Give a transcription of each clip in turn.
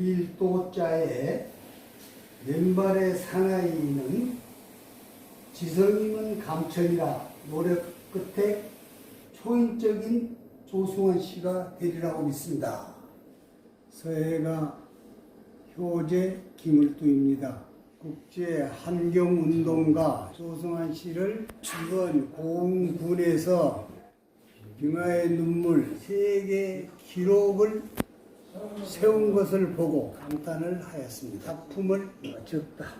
빌도자에 왼발의 사나이는 지성임은 감천이라 노력 끝에 초인적인 조승원 씨가 되리라고 믿습니다. 서해가 효제 김을두입니다. 국제 환경운동가 조승환 씨를 이번 고흥군에서 빙하의 눈물 세계 기록을 세운 것을 보고 감탄을 하였습니다. 작품을 적다.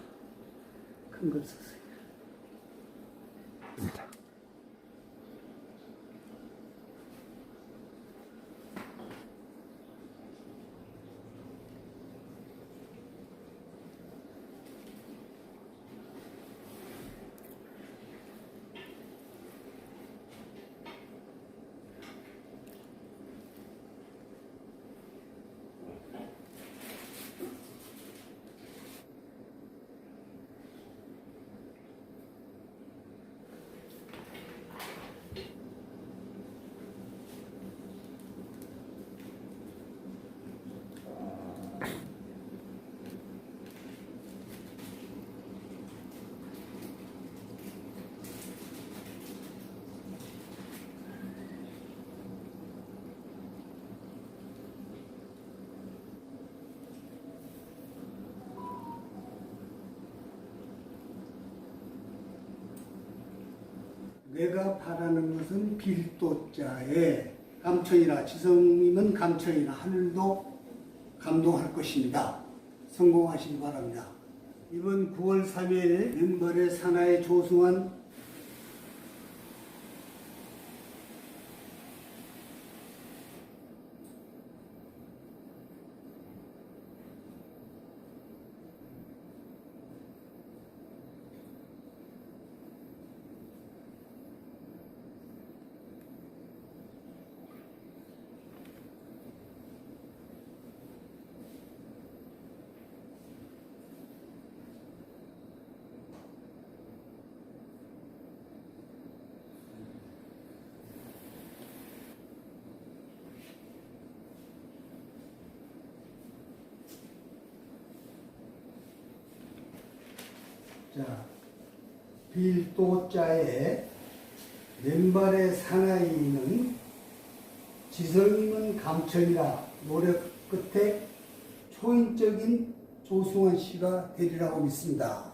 큰 걸 썼어요. 내가 바라는 것은 빌도자에 감천이라 지성님은 감천이라 하늘도 감동할 것입니다. 성공하시기 바랍니다. 이번 9월 3일 멤버의 산하의 조승환 자, 빌도자에 왼발의 사나이는 지성임은 감천이라 노력 끝에 초인적인 조승원 씨가 되리라고 믿습니다.